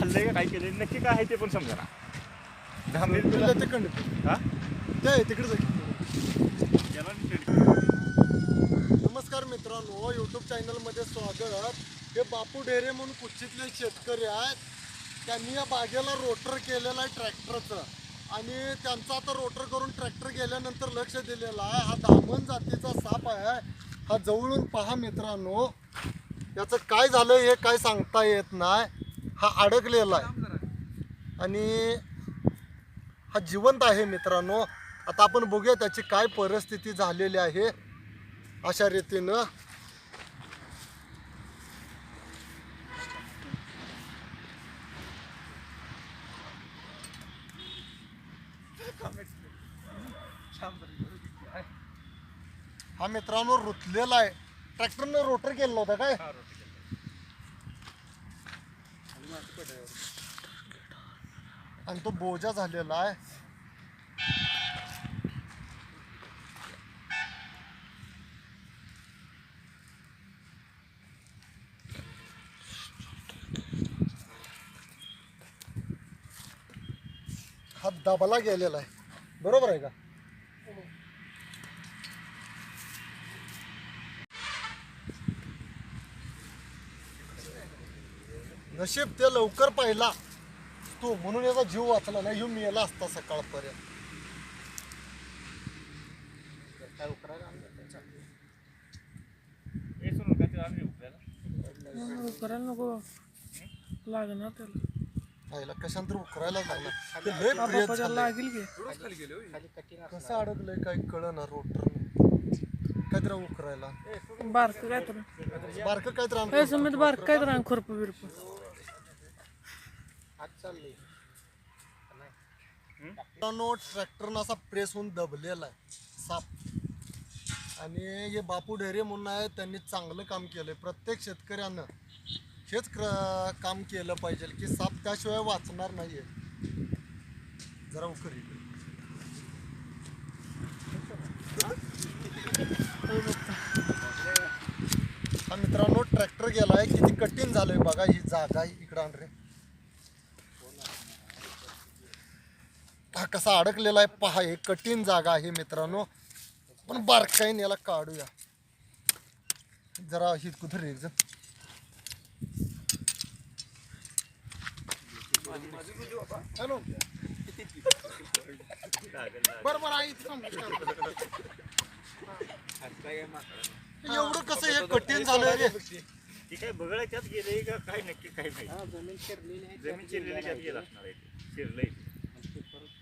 काय केलं नक्की काय आहे ते पण समजा ना. तुला तिकडं हा? ते तिकडे. याला नमस्कार मित्रांनो यूट्यूब चॅनलमध्ये स्वागत. हे बापू ढेरे म्हणून कुच्चीतले शेतकरी आहेत. त्यांनी या बागेला रोटर केलेलं आहे ट्रॅक्टरचं. आणि त्यांचा आता रोटर करून ट्रॅक्टर गेल्यानंतर लक्ष दिलेलं आहे. हा दामन जातीचा साप आहे. हा जवळून पहा मित्रांनो. याचं काय झालं हे काय सांगता येत नाही. हा अडकलेला आहे. आणि हा जिवंत आहे मित्रांनो. आता आपण बघूया त्याची काय परिस्थिती झालेली आहे. अशा रीतीनं. हा मित्रांनो रुतलेला आहे. ट्रॅक्टरनं रोटर केलेला होता काय? आणि तो बोजा झालेला आहे. हा दबला गेलेला आहे. बरोबर आहे का? नशीब ते लवकर पाहिला. तो म्हणून याचा जीव वाचला नाही ह्यो मेला असता सकाळपर्यंत. काय ते आणली उकळायला? करायला नको. लागणार त्याला. पाहिला कशांतर उकरायला लागला ते लय हा प्रिय बाप्पा त्याला झालंय. लागेल की? कसं अडकलंय काही कळना रोटर. काहीतरी उकरायला. बारक काय तर बारक काहीतरी काय. समेत बारक काय तर खुरप बिरप मित्रांनो ट्रॅक्टरनं असा प्रेस होऊन दबलेला आहे. साप. आणि हे बापू ढेरे म्हणून आहे त्यांनी चांगलं काम केलंय. प्रत्येक शेतकऱ्यानं हेच काम केलं पाहिजे की साप त्याशिवाय वाचणार नाहीये. जरा उकरी. हा मित्रांनो ट्रॅक्टर गेलाय. किती कठीण झालंय बघा ही जागा इकडं रे. हा कसा अडकलेला आहे पहा हे कठीण जागा आहे मित्रांनो. पण बारकाईन याला काढूया. जरा ही कुठं रे जण हॅलो. बरोबर आहे इथं थांब. एवढं कसं हे कठीण झालंय रे. ती काय बगळ त्यात गेले का काय नक्की काय माहिती? जमीन शिरलेली आहे. जमीन चिरलेली त्यात गेलं असणार आहे. शिरलंय ते. आणि ते परत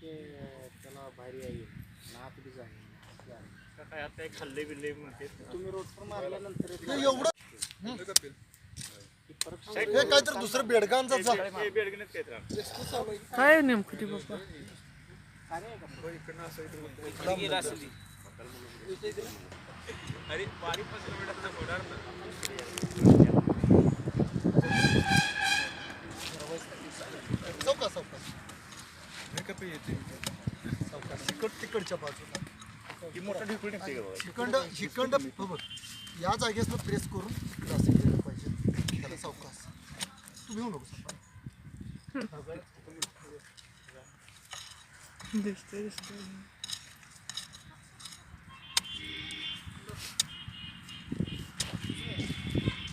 ते अं, त्याला बाहेर येईल. नात बी जाईल. का काय आता एक खाल्ले बिल्ले म्हणते. तुम्ही रोटर मारल्यानंतर हे एवढं हे काहीतरी दुसरं बेडगांचा जा ते बेडगणित काय तर काय नेमकं ती बाप्पा चौका चौका. तिकड तिकडच्या बाजूला. मोठं ढिकूळ निघते का हो बघ या जागेसनं प्रेस करून इकडं असं केलं पाहिजे. त्याला चौकास तू घेऊ नको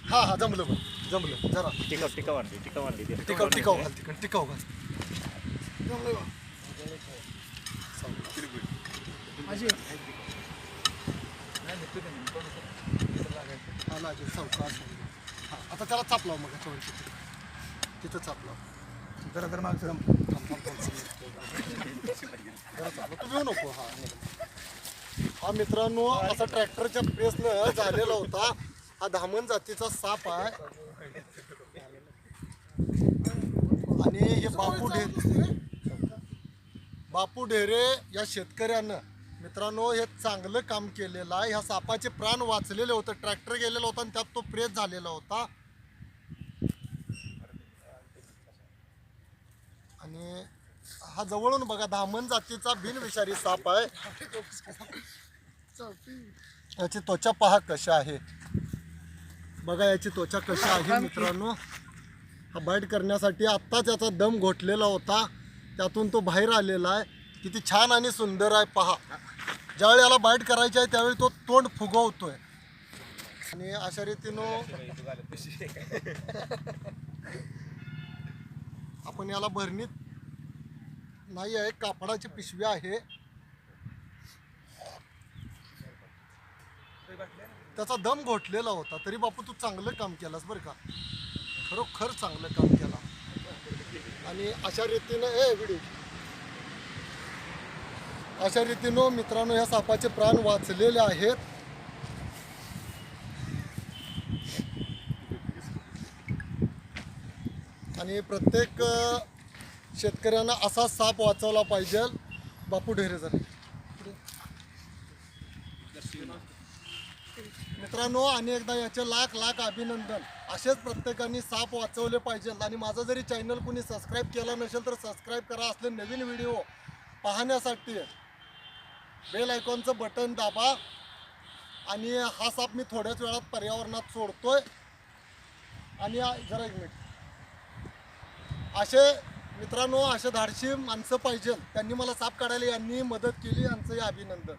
हा हा जमलं बघ जमलं. जरा. टिकाव टिकाव आणली टिकाव आणली ती. टिकाव टिकाव घाल तिकड टिकाव घाल जमलं बघ हा लागेल चौकास हा आता त्याला चापलाव मग तिथं तिथं चापलाव जरा जर मागचं जरा नको हा हा मित्रांनो असा ट्रॅक्टरच्या पेसनं झालेला होता हा धामण जातीचा साप आहे आणि हे बापू ढेर बापू ढेरे या शेतकऱ्यानं मित्रांनो हे चांगलं काम केलेलं आहे. ह्या सापाचे प्राण वाचलेले होते. ट्रॅक्टर गेलेला होता आणि त्यात तो प्रेस झालेला होता. आणि हा जवळून बघा धामण जातीचा बिनविषारी साप आहे. याची त्वचा पहा कशा आहे. बघा याची त्वचा कशी आहे मित्रांनो. बाईट करण्यासाठी आत्ताच याचा दम घोटलेला होता. त्यातून तो बाहेर आलेला आहे. किती छान आणि सुंदर आहे. पहा. ज्यावेळी याला बाईट करायची आहे त्यावेळी तो तोंड फुगवतोय. आणि अशा रीतीनं आपण याला भरणीत नाही आहे कापडाची पिशवी आहे. त्याचा दम घोटलेला होता. तरी बापू तू चांगलं काम केलास बरं का? खरोखर चांगलं काम केला. आणि अशा रीतीनं हे व्हिडिओ. अशा रीतीनं मित्रांनो या सापाचे प्राण वाचलेले आहेत. आणि प्रत्येक शेतकऱ्यांना असा साप वाचवला पाहिजे. बापू ढेरे जर. मित्रांनो आणि एकदा याचे लाख लाख अभिनंदन. असेच प्रत्येकाने साप वाचवले पाहिजेत. आणि माझा जरी चॅनल कोणी सबस्क्राईब केला नसेल तर सबस्क्राईब करा. असले नवीन व्हिडिओ पाहण्यासाठी बेल आयकॉनचं बटन दाबा. आणि हा साप मी थोड्याच वेळात पर्यावरणात सोडतोय. आणि जरा एक मिनिट असे मित्रांनो असे धाडशी माणसं पाहिजे त्यांनी मला साप काढायला यांनी मदत केली. यांचंही अभिनंदन.